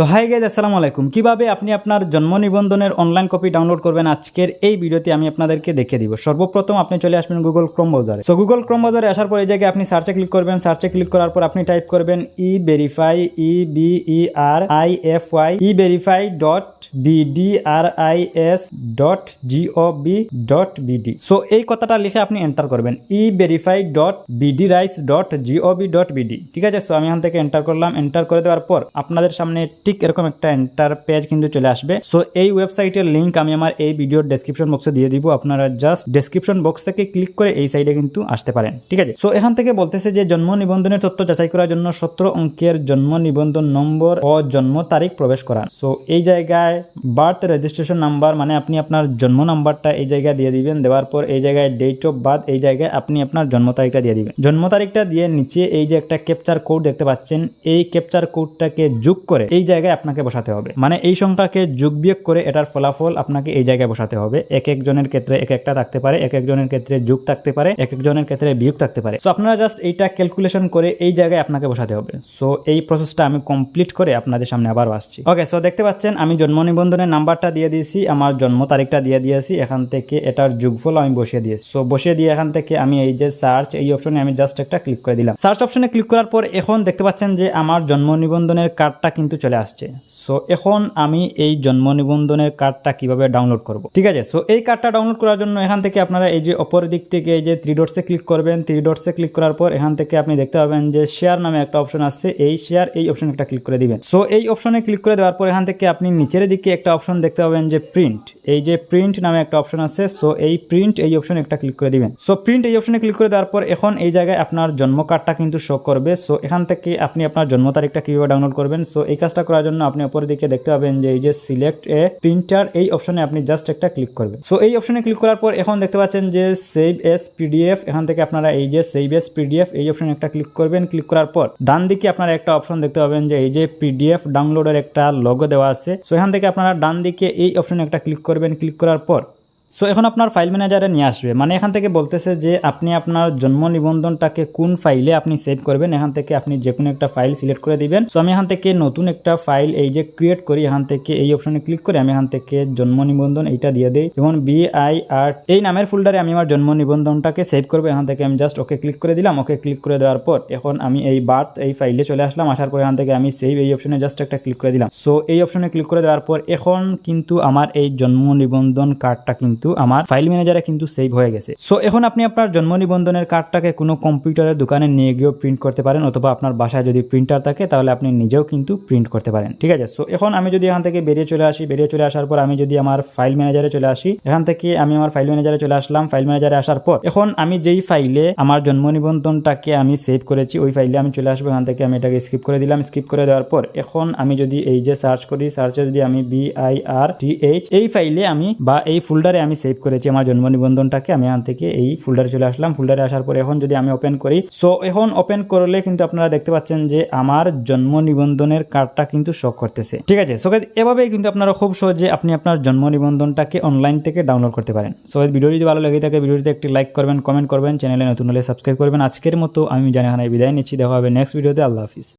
তো hi guys আসসালামু আলাইকুম। কীভাবে আপনি আপনার জন্ম নিবন্ধনের অনলাইন কপি ডাউনলোড করবেন? আজকের এই ভিডিওতে আমি আপনাদেরকে দেখে দিব। সর্বপ্রথম আপনি চলে আসবেন গুগল ক্রোম ব্রাউজারে সো গুগল ক্রোম ব্রাউজারে আসার পর এই জায়গায় আপনি সার্চে ক্লিক করবেন। সার্চে ক্লিক করার পর আপনি টাইপ করবেন e verify E V E R I F Y e verify dot BD R I S dot Jio B dot BD so এই কথাটা লিখে আপনি এন্টার করবেন। E verify dot BD rise dot GOB dot BD ঠিক আছে? So আমি এখান থেকে এন্টার করলাম। এন্টার করে দেওয়ার পর আপনাদের সামনে ঠিক এরকম একটা এন্টার পেজ কিন্তু চলে আসবে। সো এই ওয়েবসাইটের লিঙ্ক আমি আমার এই ভিডিওর ডেসক্রিপশন বক্সে দিয়ে দিব। আপনারা জাস্ট ডেসক্রিপশন বক্স থেকে ক্লিক করে এই সাইডে কিন্তু আসতে পারেন। ঠিক আছে? সো এখান থেকে বলতেছে যে জন্ম নিবন্ধনের তথ্য যাচাই করার জন্য সতেরো অঙ্কের জন্ম নিবন্ধন নম্বর ও জন্ম তারিখ প্রবেশ করান সো এই জায়গায় বার্থ রেজিস্ট্রেশন নাম্বার মানে আপনি আপনার জন্ম নাম্বারটা এই জায়গায় দিয়ে দিবেন। দেওয়ার পর এই জায়গায় ডেট অফ বার্থ এই জায়গায় আপনি আপনার জন্ম তারিখটা দিয়ে দিবেন। জন্ম তারিখটা দিয়ে নিচে এই যে একটা ক্যাপচার কোড দেখতে পাচ্ছেন, এই ক্যাপচার কোডটাকে যোগ করে এই জায়গায় আপনাকে বসাতে হবে। মানে এই সংখ্যাকে যোগ বিয়োগ করে এটার ফলাফল আপনাকে এই জায়গায় বসাতে হবে। এক একজনের ক্ষেত্রে এক একটা থাকতে পারে, এক একজনের ক্ষেত্রে যোগ থাকতে পারে, এক একজনের ক্ষেত্রে বিয়োগ থাকতে পারে। সো আপনারা জাস্ট এইটা ক্যালকুলেশন করে এই জায়গায় আপনাকে বসাতে হবে। সো এই প্রসেসটা আমি কমপ্লিট করে আপনাদের সামনে আবারও আসছি। ওকে সো দেখতে পাচ্ছেন, আমি জন্ম নিবন্ধনের নাম্বারটা দিয়ে দিয়েছি, আমার জন্ম তারিখটা দিয়ে দিয়েছি, এখান থেকে এটার যোগফল আমি বসিয়ে দিয়েছি। সো বসিয়ে দিয়ে এখান থেকে আমি এই যে সার্চ এই অপশনে আমি জাস্ট একটা ক্লিক করে দিলাম। সার্চ অপশনে ক্লিক করার পর এখন দেখতে পাচ্ছেন যে আমার জন্ম নিবন্ধনের কার্ডটা কিন্তু চলে আসছে। সো এখন আমি এই জন্ম নিবন্ধনের কার্ডটা কীভাবে ডাউনলোড করব? ঠিক আছে? সো এই কার্ডটা ডাউনলোড করার জন্য এখান থেকে আপনারা এই যে অপর দিক থেকে এই যে থ্রি ডটসে ক্লিক করবেন থ্রি ডটসে ক্লিক করার পর এখান থেকে আপনি দেখতে পাবেন যে শেয়ার নামে একটা অপশন আসছে। এই শেয়ার এই অপশন একটা ক্লিক করে দিবেন। সো এই অপশনে ক্লিক করে দেওয়ার পর এখান থেকে আপনি নিচের দিকে একটা অপশন দেখতে পাবেন যে প্রিন্ট এই যে প্রিন্ট নামে একটা অপশন আছে সো এই প্রিন্ট এই অপশন একটা ক্লিক করে দিবেন। সো প্রিন্ট এই অপশনে ক্লিক করে দেওয়ার পর এখন এই জায়গায় আপনার জন্ম কার্ডটা কিন্তু শো করবে। সো এখান থেকে আপনি আপনার জন্ম তারিখটা কীভাবে ডাউনলোড করবেন? সো এই কাজটা করার জন্য আপনি অপর দিকে দেখতে পাবেন যে এই যে সিলেক্ট এ প্রিন্টার এই অপশনে আপনি জাস্ট একটা ক্লিক করবেন। সো এই অপশনে ক্লিক করার পর এখন দেখতে পাচ্ছেন যে সেভ এস পিডিএফ এখান থেকে আপনারা এই যে সেভ এস পিডিএফ এই অপশনে একটা ক্লিক করবেন। ক্লিক করার পর ডান দিকে আপনারা একটা অপশন দেখতে পাবেন যে এই যে পিডিএফ ডাউনলোডের একটা লগো দেওয়া আছে। সো এখান থেকে আপনারা ডান দিকে এই অপশনে একটা ক্লিক করবেন। ক্লিক করার পর সো এখন আপনার ফাইল ম্যানেজারে নিয়ে আসবে। মানে এখান থেকে বলতেছে যে, আপনি আপনার জন্ম নিবন্ধনটাকে কোন ফাইলে আপনি সেভ করবেন, এখান থেকে আপনি যে কোনো একটা ফাইল সিলেক্ট করে দিবেন। সো আমি এখান থেকে নতুন একটা ফাইল এই যে ক্রিয়েট করি, এখান থেকে এই অপশনে ক্লিক করে আমি এখান থেকে জন্ম নিবন্ধন এইটা দিয়ে দিই। যেমন বি আই আর এই নামের ফোল্ডারে আমি আমার জন্ম নিবন্ধনটাকে সেভ করব। এখান থেকে আমি জাস্ট ওকে ক্লিক করে দিলাম ওকে ক্লিক করে দেওয়ার পর এখন আমি এই বার্থ এই ফাইলে চলে আসলাম। আসার পর এখান থেকে আমি সেভ এই অপশনে জাস্ট একটা ক্লিক করে দিলাম। সো এই অপশনে ক্লিক করে দেওয়ার পর এখন কিন্তু আমার এই জন্ম নিবন্ধন কার্ডটা কিন্তু আমার ফাইল ম্যানেজারে কিন্তু সেভ হয়ে গেছে। সো এখন আপনি আপনার জন্ম নিবন্ধনের কার্ডটাকে কোনো কম্পিউটারের দোকানে নিয়ে গিয়েও প্রিন্ট করতে পারেন অথবা আপনার বাসায় যদি প্রিন্টার থাকে, তাহলে আপনি নিজেও কিন্তু প্রিন্ট করতে পারেন। ঠিক আছে? সো এখন আমি যদি এখান থেকে বেরিয়ে চলে আসি, বেরিয়ে চলে আসার পর আমি যদি আমার ফাইল ম্যানেজারে চলে আসি, এখান থেকে আমি আমার ফাইল ম্যানেজারে চলে আসলাম। ফাইল ম্যানেজারে আসার পর এখন আমি যেই ফাইলে আমার জন্ম নিবন্ধনটাকে আমি সেভ করেছি, ওই ফাইলে আমি চলে আসব। এখান থেকে আমি এটাকে স্কিপ করে দিলাম। স্কিপ করে দেওয়ার পর এখন আমি যদি এই যে সার্চ করি সার্চে যদি আমি B I R T H এই ফাইলে আমি বা এই ফোল্ডারে আমি সেভ করেছি আমার জন্ম নিবন্ধনটাকে আমি এখান থেকে এই ফোল্ডারে চলে আসলাম। ফোল্ডারে আসার পর এখন যদি আমি ওপেন করি সো এখন ওপেন করলে কিন্তু আপনারা দেখতে পাচ্ছেন যে আমার জন্ম নিবন্ধনের কার্ডটা কিন্তু শো করতেছে। ঠিক আছে? সো এভাবেই কিন্তু আপনারা খুব সহজে আপনি আপনার জন্ম নিবন্ধনটাকে অনলাইন থেকে ডাউনলোড করতে পারেন। সো ভিডিও যদি ভালো লেগে থাকে ভিডিওতে একটি লাইক করবেন কমেন্ট করবেন চ্যানেলে নতুন হলে সাবস্ক্রাইব করবেন। আজকের মতো আমি জানি বিদায় নিচ্ছি। দেখা হবে নেক্সট ভিডিওতে আল্লাহ হাফিজ।